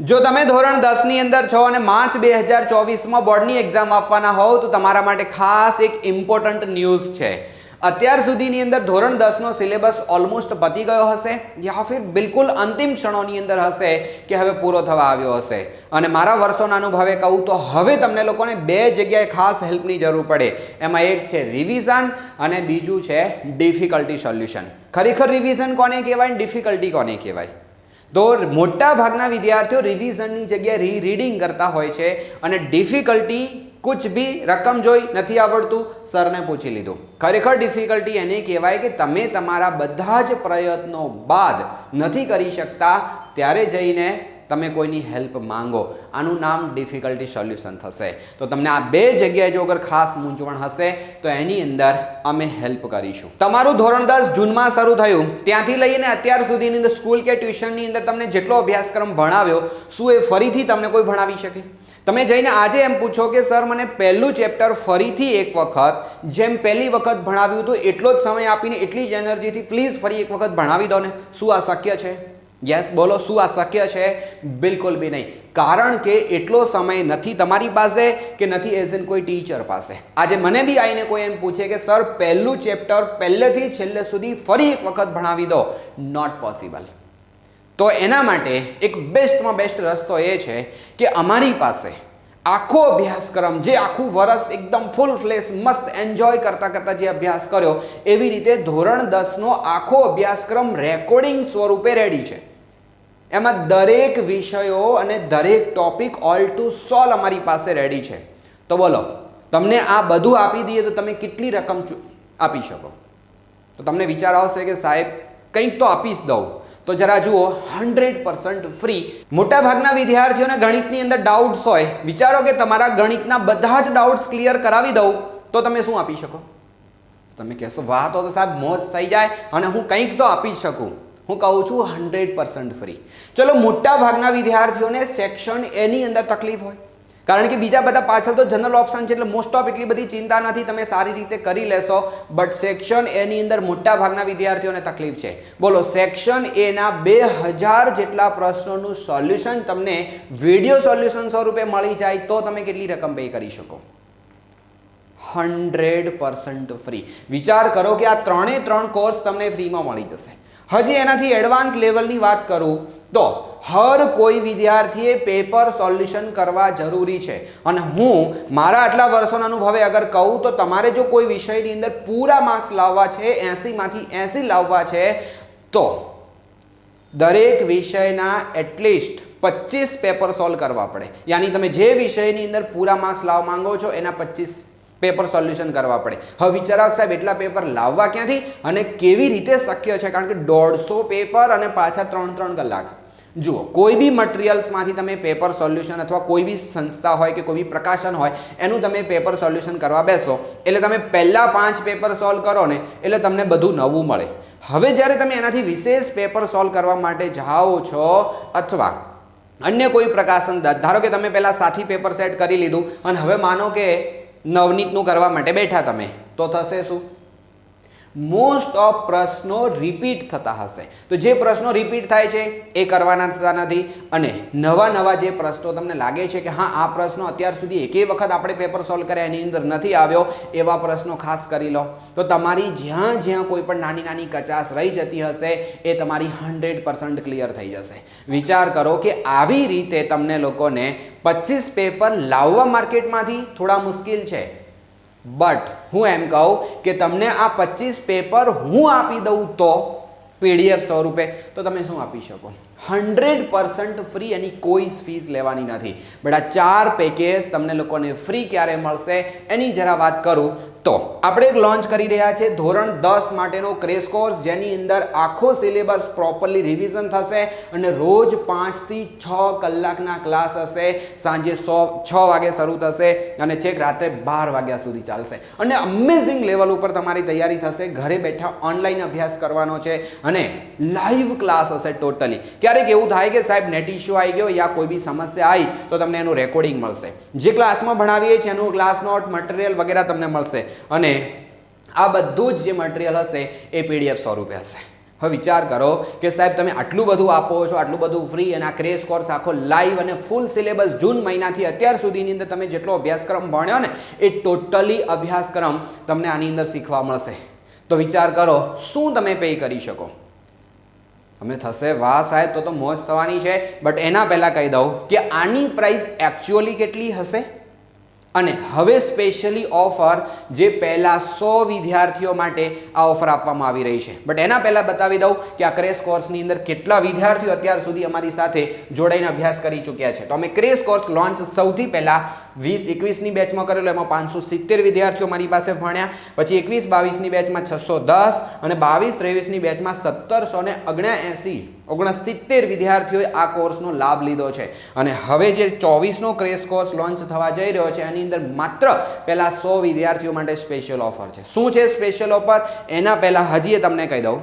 જો તમે ધોરણ દસની અંદર છો અને માર્ચ બે હજાર ચોવીસમાં બોર્ડની એક્ઝામ આપવાના હોવ, તો તમારા માટે ખાસ એક ઇમ્પોર્ટન્ટ ન્યૂઝ છે. અત્યાર સુધીની અંદર ધોરણ દસનો સિલેબસ ઓલમોસ્ટ પતી ગયો હશે, યા ફિર બિલકુલ અંતિમ ક્ષણોની અંદર હશે કે હવે પૂરો થવા આવ્યો હશે. અને મારા વર્ષોના અનુભવે કહું તો હવે તમને લોકોને બે જગ્યાએ ખાસ હેલ્પની જરૂર પડે. એમાં એક છે રિવિઝન અને બીજું છે ડિફિકલ્ટી સોલ્યુશન ખરેખર રિવિઝન કોને કહેવાય ડિફિકલ્ટી કોને કહેવાય? તો મોટા ભાગના વિદ્યાર્થીઓ રિવિઝનની જગ્યાએ રી રીડિંગ કરતા હોય છે અને ડિફિકલ્ટી કુછ બી રકમ જોઈ નથી આવડતું, સરને પૂછી લીધું. ખરેખર ડિફિકલ્ટી એને કહેવાય કે તમે તમારા બધા જ પ્રયત્નો બાદ નથી કરી શકતા, ત્યારે જઈને તમે કોઈની હેલ્પ માંગો, આનું નામ ડિફિકલ્ટી સોલ્યુશન થશે. તો તમને આ બે જગ્યાએ જો અગર ખાસ મૂંઝવણ હશે, તો એની અંદર અમે હેલ્પ કરીશું. તમારું ધોરણ દસ જૂનમાં શરૂ થયું. ત્યાંથી લઈને અત્યાર સુધીની અંદર સ્કૂલ કે ટ્યુશનની અંદર તમને જેટલો અભ્યાસક્રમ ભણાવ્યો, શું એ ફરીથી તમને કોઈ ભણાવી શકે? તમે જઈને આજે એમ પૂછો કે, સર, મને પહેલું ચેપ્ટર ફરીથી એક વખત, જેમ પહેલી વખત ભણાવ્યું હતું, એટલો જ સમય આપીને એટલી જ એનર્જીથી પ્લીઝ ફરી એક વખત ભણાવી દો ને. શું આ શક્ય છે? યસ, બોલો, શું આ શક્ય છે? બિલકુલ બી નહીં. કારણ કે એટલો સમય નથી તમારી પાસે કે નથી એઝ એન કોઈ ટીચર પાસે. આજે મને બી આવીને કોઈ એમ પૂછે કે સર પહેલું ચેપ્ટર પહેલેથી છેલ્લે સુધી ફરી એક વખત ભણાવી દો. નોટ પોસિબલ તો એના માટે એક બેસ્ટમાં બેસ્ટ રસ્તો એ છે કે અમારી પાસે આખો અભ્યાસક્રમ, જે આખું વરસ એકદમ ફૂલ ફ્લેશ મસ્ત એન્જોય કરતા કરતા જે અભ્યાસ કર્યો, એવી રીતે ધોરણ દસનો આખો અભ્યાસક્રમ રેકોર્ડિંગ સ્વરૂપે રેડી છે. એમાં દરેક વિષયો અને દરેક ટોપિક ઓલ ટુ સોલ અમારી પાસે રેડી છે. તો બોલો, તમને આ બધું આપી દઈએ તો તમે કેટલી રકમ આપી શકો? તો તમને વિચાર આવશે કે સાહેબ, કંઈક તો આપી જ દઉં. તો જરા જુઓ, હંડ્રેડ પર્સન્ટ ફ્રી મોટાભાગના વિદ્યાર્થીઓને ગણિતની અંદર ડાઉટ્સ હોય. વિચારો કે તમારા ગણિતના બધા જ ડાઉટ્સ ક્લિયર કરાવી દઉં, તો તમે શું આપી શકો? તમે કહેશો, વાહ, તો સાહેબ મોજ થઈ જાય અને હું કંઈક તો આપી શકું. હું કહું છું, હંડ્રેડ પર્સન્ટ ફ્રી ચલો મોટા ભાગના વિદ્યાર્થીઓને સેક્શન એની અંદર તકલીફ હોય. કારણ કે બીજા બધા પાછળ તો જનરલ ઓપ્શન છે એટલે મોસ્ટ ઓફ એટલી બધી ચિંતા નથી, તમે સારી રીતે કરી લેશો. બટ સેક્શન એની અંદર મોટા ભાગના વિદ્યાર્થીઓને તકલીફ છે. બોલો સેક્શન એના બે હજાર જેટલા પ્રશ્નોનું સોલ્યુશન તમને વીડિયો સોલ્યુશન સ્વરૂપે મળી જાય તો તમે કેટલી રકમ પે કરી શકો? હંડ્રેડ પર્સન્ટ ફ્રી વિચાર કરો કે આ ત્રણે ત્રણ કોર્સ તમને ફ્રીમાં મળી જશે. હજી એનાથી એડવાન્સ લેવલની વાત કરું તો હર કોઈ વિદ્યાર્થીએ પેપર સોલ્યુશન કરવા જરૂરી છે. અને હું મારા આટલા વર્ષોના અનુભવે અગર કહું તો તમારે જો કોઈ વિષયની અંદર પૂરા માર્ક્સ લાવવા છે એંસીમાંથી એંસી લાવવા છે, તો દરેક વિષયના એટલીસ્ટ પચીસ પેપર સોલ્વ કરવા પડે. યાની તમે જે વિષયની અંદર પૂરા માર્ક્સ લાવવા માંગો છો, એના પચીસ પેપર સોલ્યુશન કરવા પડે. હવે વિચારો સાહેબ, એટલા પેપર લાવવા ક્યાંથી? અને કેવી રીતે શક્ય છે? કારણ કે દોઢસો પેપર અને પાછા ત્રણ ત્રણ કલાક. જુઓ, કોઈ બી મટીરિયલ્સમાંથી તમે પેપર સોલ્યુશન અથવા કોઈ બી સંસ્થા હોય કે કોઈ બી પ્રકાશન હોય, એનું તમે પેપર સોલ્યુશન કરવા બેસો, એટલે તમે પહેલાં પાંચ પેપર સોલ્વ કરો ને, એટલે તમને બધું નવું મળે. હવે જ્યારે તમે એનાથી વિશેષ પેપર સોલ્વ કરવા માટે જાઓ છો, અથવા અન્ય કોઈ પ્રકાશન, ધારો કે તમે પહેલાં સાથી પેપર સેટ કરી લીધું, અને હવે માનો કે નવનીતનું કરવા માટે બેઠા તમે. તો થશે શું? મોસ્ટ ઓફ પ્રશ્નો રિપીટ થતા હશે. તો જે પ્રશ્નો રિપીટ થાય છે, એ કરવાના થતા નથી અને નવા નવા જે પ્રશ્નો તમને લાગે છે કે હા, આ પ્રશ્નો અત્યાર સુધી એકે વખત આપણે પેપર સોલ્વ કર્યા, એની અંદર નથી આવ્યો, એવા પ્રશ્નો ખાસ કરી લો. તો તમારી જ્યાં જ્યાં કોઈ પણ નાની નાની કચાશ રહી જતી હશે, એ તમારી હંડ્રેડ પર્સન્ટ ક્લિયર થઈ જશે. વિચાર કરો કે આવી રીતે તમને લોકોને પચીસ પેપર લાવવા માર્કેટમાંથી થોડા મુશ્કેલ છે. બટ હું એમ કહું કે તમને આ પચીસ પેપર હું આપી દઉં તો પીડીએફ સ્વરૂપે, તો તમે શું આપી શકો? હંડ્રેડ પર્સન્ટ ફ્રી એની કોઈ ફીસ લેવાની નથી. બટ આ ચાર પેકેજ તમને લોકોને ફ્રી ક્યારે મળશે એની જરા વાત કરું તો આપણે એક લોન્ચ કરી રહ્યા છે ધોરણ દસ માટેનો ક્રેશ કોર્સ જેની અંદર આખો સિલેબસ પ્રોપરલી રિવિઝન થશે અને રોજ પાંચથી છ કલાકના ક્લાસ હશે. સાંજે સો, છ વાગે શરૂ થશે અને છેક રાત્રે બાર વાગ્યા સુધી ચાલશે. અને અમેઝિંગ લેવલ ઉપર તમારી તૈયારી થશે. ઘરે બેઠા ઓનલાઈન અભ્યાસ કરવાનો છે અને લાઈવ ક્લાસ હશે ટોટલી ક્યારેક એવું થાય કે સાહેબ નેટ ઇશ્યુ આવી ગયો યા કોઈ બી સમસ્યા આવી તો તમને એનું રેકોર્ડિંગ મળશે. જે ક્લાસમાં ભણાવીએ છીએ એનું ક્લાસ નોટ મટીરિયલ વગેરે તમને મળશે. અને આ બધું જ જે મટીરિયલ હશે એ પીડીએફ સ્વરૂપે હશે. હવે વિચાર કરો કે સાહેબ તમે આટલું બધું આપો છો, આટલું બધું ફ્રી અને આ ક્રેશ કોર્સ આખો લાઈવ અને ફૂલ સિલેબસ જૂન મહિનાથી અત્યાર સુધીની અંદર તમે જેટલો અભ્યાસક્રમ ભણ્યો ને, એ ટોટલી અભ્યાસક્રમ તમને આની અંદર શીખવા મળશે. તો વિચાર કરો, શું તમે પે કરી શકો? તમને થશે વાહ સાહેબ, તો તો મોજ થવાની છે. બટ એના પહેલાં કહી દઉં કે આની પ્રાઇસ એકચ્યુઅલી કેટલી હશે? અને હવે સ્પેશિયલી ઓફર જે પહેલાં સો વિદ્યાર્થીઓ માટે આ ઓફર આપવામાં આવી રહી છે. બટ એના પહેલાં બતાવી દઉં કે આ ક્રેશ કોર્સની અંદર કેટલા વિદ્યાર્થીઓ અત્યાર સુધી અમારી સાથે જોડાઈને અભ્યાસ કરી ચૂક્યા છે. તો અમે ક્રેશ કોર્સ લોન્ચ સૌથી પહેલાં વીસ એકવીસની બેચમાં કરેલો, એમાં પાંચસો સિત્તેર વિદ્યાર્થીઓ મારી પાસે ભણ્યા. પછી એકવીસ બાવીસની બેચમાં છસો દસ અને બાવીસ ત્રેવીસની બેચમાં સત્તરસો ને ઓગણએંસી ઓગણસિત્તેર વિદ્યાર્થીઓએ આ કોર્સનો લાભ લીધો છે. અને હવે જે ચોવીસનો ક્રેશ કોર્સ લોન્ચ થવા જઈ રહ્યો છે, એની અંદર માત્ર પહેલાં સો વિદ્યાર્થીઓ માટે સ્પેશિયલ ઓફર છે. શું છે સ્પેશિયલ ઓફર એના પહેલાં હજી એ તમને કહી દઉં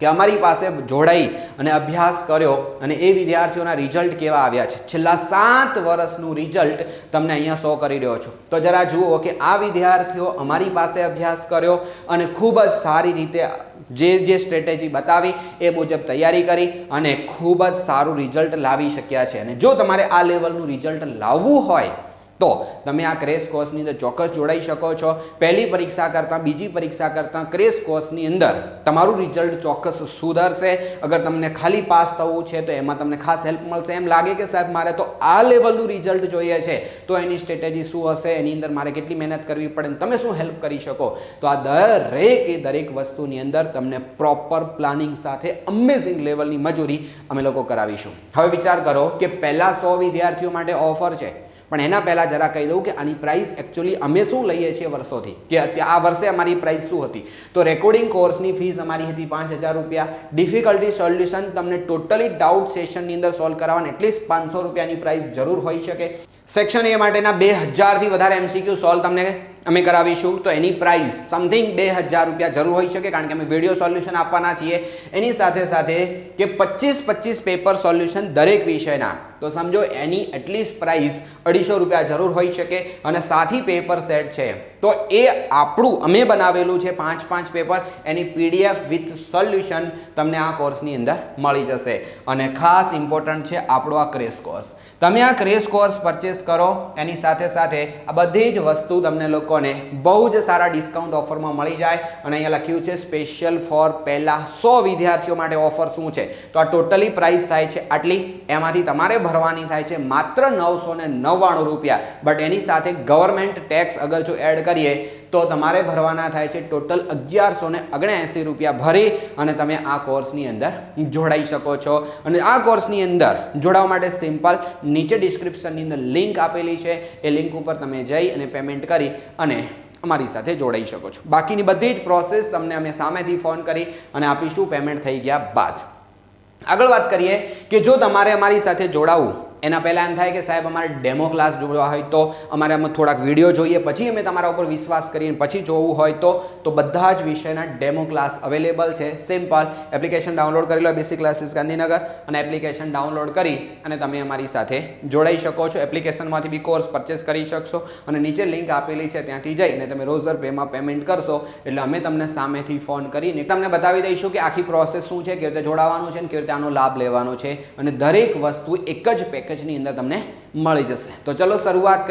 કે અમારી પાસે જોડાઈ અને અભ્યાસ કર્યો અને એ વિદ્યાર્થીઓના રિઝલ્ટ કેવા આવ્યા છે. છેલ્લા સાત વર્ષનું રિઝલ્ટ તમને અહીંયા શો કરી રહ્યો છું. તો જરા જુઓ કે આ વિદ્યાર્થીઓ અમારી પાસે અભ્યાસ કર્યો અને ખૂબ જ સારી રીતે જે જે સ્ટ્રેટેજી બતાવી એ મુજબ તૈયારી કરી અને ખૂબ જ સારું રિઝલ્ટ લાવી શક્યા છે. અને જો તમારે આ લેવલનું રિઝલ્ટ લાવવું હોય તો તમે આ ક્રેશ કોર્સની અંદર ચોક્કસ જોડાઈ શકો છો. પહેલી પરીક્ષા કરતાં, બીજી પરીક્ષા કરતાં ક્રેશ કોર્સની અંદર તમારું રિઝલ્ટ ચોક્કસ સુધરશે. અગર તમને ખાલી પાસ થવું છે, તો એમાં તમને ખાસ હેલ્પ મળશે. એમ લાગે કે સાહેબ, મારે તો આ લેવલનું રિઝલ્ટ જોઈએ છે. તો એની સ્ટ્રેટેજી શું હશે, એની અંદર મારે કેટલી મહેનત કરવી પડે તમે શું હેલ્પ કરી શકો? તો આ દરેક એ દરેક વસ્તુની અંદર તમને પ્રોપર પ્લાનિંગ સાથે અમેઝિંગ લેવલની મજૂરી અમે લોકો કરાવીશું. હવે વિચાર કરો કે પહેલાં સો વિદ્યાર્થીઓ માટે ઓફર છે. પણ એના પહેલાં જરા કહી દઉં કે આની પ્રાઇસ એકચ્યુઅલી અમે શું લઈએ છીએ વર્ષોથી? કે આ વર્ષે અમારી પ્રાઇસ શું હતી? તો રેકોર્ડિંગ કોર્સની ફીસ અમારી હતી પાંચ હજાર રૂપિયા. ડિફિકલ્ટી સોલ્યુશન તમને ટોટલી ડાઉટ સેશનની અંદર સોલ્વ કરાવવાના એટલીસ્ટ પાંચસો રૂપિયાની પ્રાઇસ જરૂર હોઈ શકે. સેક્શન એ માટેના બે હજારથી વધારે એમસીક્યુ સોલ્વ તમને અમે કરાવીશું. તો એની પ્રાઇસ સમથિંગ બે હજાર રૂપિયા જરૂર હોઈ શકે, કારણ કે અમે વીડિયો સોલ્યુશન આપવાના છીએ. એની સાથે સાથે કે પચીસ પચીસ પેપર સોલ્યુશન દરેક વિષયના. તો સમજો, એની એટલીસ્ટ પ્રાઇસ અઢીસો રૂપિયા જરૂર હોઈ શકે અને સાથી પેપર સેટ છે. તો એ આપણું, અમે બનાવેલું છે પાંચ પાંચ પેપર એની પીડીએફ વિથ સોલ્યુશન તમને આ કોર્સની અંદર મળી જશે. અને ખાસ ઇમ્પોર્ટન્ટ છે આપણો આ ક્રેશ કોર્સ તમે આ ક્રેશ કોર્સ પરચેસ કરો, એની સાથે સાથે આ બધી જ વસ્તુ તમને લોકોને બહુ જ સારા ડિસ્કાઉન્ટ ઓફરમાં મળી જાય. અને અહીંયા લખ્યું છે સ્પેશિયલ ફોર પહેલાં સો વિદ્યાર્થીઓ માટે ઓફર શું છે? તો આ ટોટલી પ્રાઇસ થાય છે આટલી. એમાંથી તમારે ભરવાની થાય છે માત્ર નવસો ને નવ્વાણું રૂપિયા. બટ એની સાથે ગવર્મેન્ટ ટેક્સ અગર જો એડ કરીએ, તો તમારે ભરવાના થાય છે ટોટલ અગિયારસો ને ઓગણએંસી રૂપિયા ભરી અને તમે આ કોર્સની અંદર જોડાઈ શકો છો. અને આ કોર્સની અંદર જોડાવા માટે સિમ્પલ નીચે ડિસ્ક્રિપ્શનની અંદર લિંક આપેલી છે. એ લિંક ઉપર તમે જઈ અને પેમેન્ટ કરી અને અમારી સાથે જોડાઈ શકો છો. બાકીની બધી જ પ્રોસેસ તમને અમે સામેથી ફોન કરી અને આપીશું. પેમેન્ટ થઈ ગયા બાદ. આગળ વાત કરીએ કે જો તમારે અમારી સાથે જોડાવવું એના પહેલાં એમ થાય કે સાહેબ, અમારે ડેમો ક્લાસ જોવા હોય તો અમારે આમાં થોડાક વીડિયો જોઈએ, પછી અમે તમારા ઉપર વિશ્વાસ કરીને પછી જોવું હોય તો તો બધા જ વિષયના ડેમો ક્લાસ અવેલેબલ છે. સિમ્પલ એપ્લિકેશન ડાઉનલોડ કરી લો બેસિક ક્લાસીસ ગાંધીનગર અને એપ્લિકેશન ડાઉનલોડ કરી અને તમે અમારી સાથે જોડાઈ શકો છો. એપ્લિકેશનમાંથી બી કોર્સ પરચેસ કરી શકશો અને નીચે લિંક આપેલી છે ત્યાંથી જઈને તમે રોઝર પેમાં પેમેન્ટ કરશો. એટલે અમે તમને સામેથી ફોન કરીને તમને બતાવી દઈશું કે આખી પ્રોસેસ શું છે, કેવી રીતે જોડાવાનું છે અને કેવી રીતે આનો લાભ લેવાનો છે. અને દરેક વસ્તુ એક જ પેકેજની અંદર તમને મળી જશે. તો ચલો શરૂઆત કરીએ.